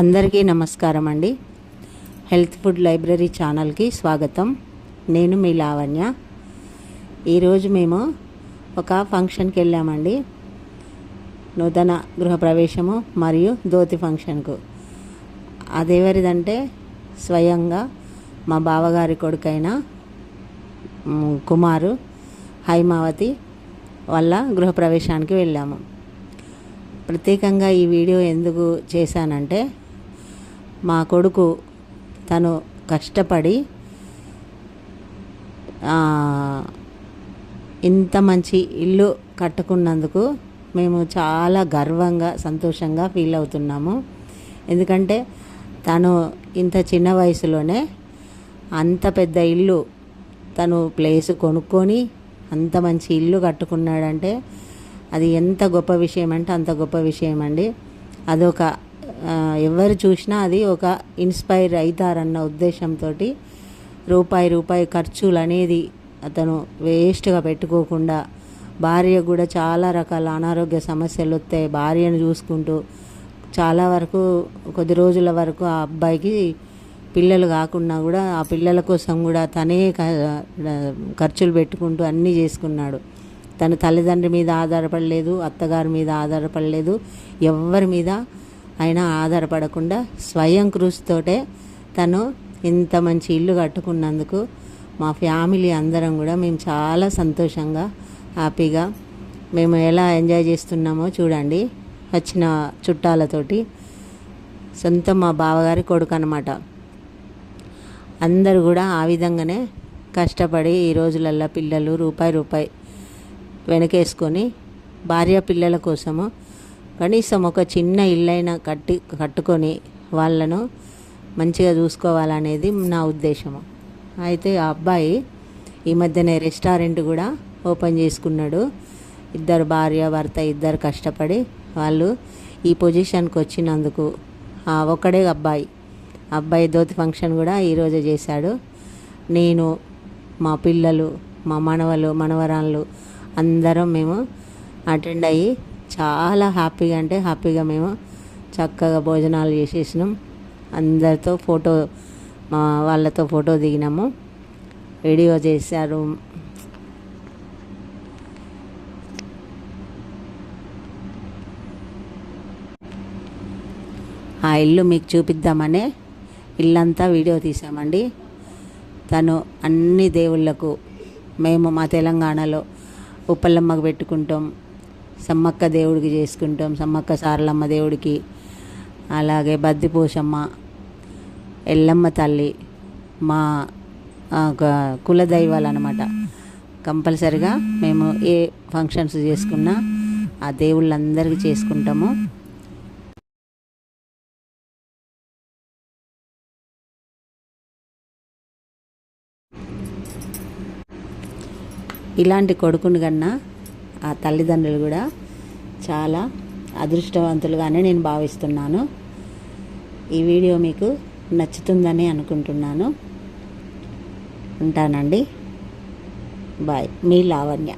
అందరికీ నమస్కారం అండి. హెల్త్ ఫుడ్ లైబ్రరీ ఛానల్కి స్వాగతం. నేను మీ లావణ్య. ఈరోజు మేము ఒక ఫంక్షన్కి వెళ్ళామండి. నూతన గృహప్రవేశము మరియు ధోతి ఫంక్షన్కు. అదెవరిదంటే స్వయంగా మా బావగారి కొడుకైన కుమారు హైమావతి వల్ల గృహప్రవేశానికి వెళ్ళాము. ప్రత్యేకంగా ఈ వీడియో ఎందుకు చేశానంటే మా కొడుకు తను కష్టపడి ఇంత మంచి ఇల్లు కట్టుకున్నందుకు మేము చాలా గర్వంగా సంతోషంగా ఫీల్ అవుతున్నాము. ఎందుకంటే తను ఇంత చిన్న వయసులోనే అంత పెద్ద ఇల్లు తను ప్లేస్ కొనుక్కొని అంత మంచి ఇల్లు కట్టుకున్నాడంటే అది ఎంత గొప్ప విషయం అంటే అంత గొప్ప విషయం అండి అదొక ఎవరు చూసినా అది ఒక ఇన్స్పైర్ అవుతారన్న ఉద్దేశంతో రూపాయి రూపాయి ఖర్చులు అనేది అతను వేస్ట్గా పెట్టుకోకుండా భార్య కూడా చాలా రకాల అనారోగ్య సమస్యలు వస్తాయి. భార్యను చూసుకుంటూ చాలా వరకు కొద్ది రోజుల వరకు ఆ అబ్బాయికి పిల్లలు కాకుండా కూడా ఆ పిల్లల కోసం కూడా తనే ఖర్చులు పెట్టుకుంటూ అన్నీ చేసుకున్నాడు. తన తల్లిదండ్రి మీద ఆధారపడలేదు అత్తగారి మీద ఆధారపడలేదు ఎవరి మీద ఆయన ఆధారపడకుండా స్వయం కృషితోటే తను ఇంత మంచి ఇల్లు కట్టుకున్నందుకు మా ఫ్యామిలీ అందరం కూడా మేము చాలా సంతోషంగా హ్యాపీగా మేము ఎలా ఎంజాయ్ చేస్తున్నామో చూడండి. వచ్చిన చుట్టాలతోటి సొంత మా బావగారి కొడుకు అనమాట అందరూ కూడా ఆ విధంగానే కష్టపడి ఈ రోజులల్లో పిల్లలు రూపాయి రూపాయి వెనకేసుకొని భార్య పిల్లల కోసము కనీసం ఒక చిన్న ఇల్లైనా కట్టి కట్టుకొని వాళ్ళను మంచిగా చూసుకోవాలనేది నా ఉద్దేశము. అయితే ఆ అబ్బాయి ఈ మధ్యనే రెస్టారెంట్ కూడా ఓపెన్ చేసుకున్నాడు. ఇద్దరు భార్య భర్త ఇద్దరు కష్టపడి వాళ్ళు ఈ పొజిషన్కి వచ్చినందుకు ఆ ఒక్కడే అబ్బాయి. అబ్బాయి ధోతి ఫంక్షన్ కూడా ఈరోజు చేశాడు. నేను మా పిల్లలు మా మనవలు మనవరాళ్ళు అందరం మేము అటెండ్ అయ్యి చాలా హ్యాపీగా అంటే హ్యాపీగా మేము చక్కగా భోజనాలు చేసేసినాం. అందరితో ఫోటో మా వాళ్ళతో ఫోటో దిగినాము. వీడియో చేశారు. ఆ ఇల్లు మీకు చూపిద్దామనే ఇల్లంతా వీడియో తీసామండి. తను అన్ని దేవుళ్ళకు మేము మా తెలంగాణలో ఉప్పలమ్మకు పెట్టుకుంటాం. సమ్మక్క దేవుడికి చేసుకుంటాం సమ్మక్క సారలమ్మ దేవుడికి. అలాగే బద్దిపోషమ్మ ఎల్లమ్మ తల్లి మా కులదైవాలు అనమాట కంపల్సరిగా మేము ఏ ఫంక్షన్స్ చేసుకున్నా ఆ దేవుళ్ళందరికీ చేసుకుంటాము. ఇలాంటి కొడుకుని కన్నా ఆ తల్లిదండ్రులు కూడా చాలా అదృష్టవంతులుగానే నేను భావిస్తున్నాను. ఈ వీడియో మీకు నచ్చుతుందని అనుకుంటున్నాను. ఉంటానండి. బాయ్. మీ లావణ్య.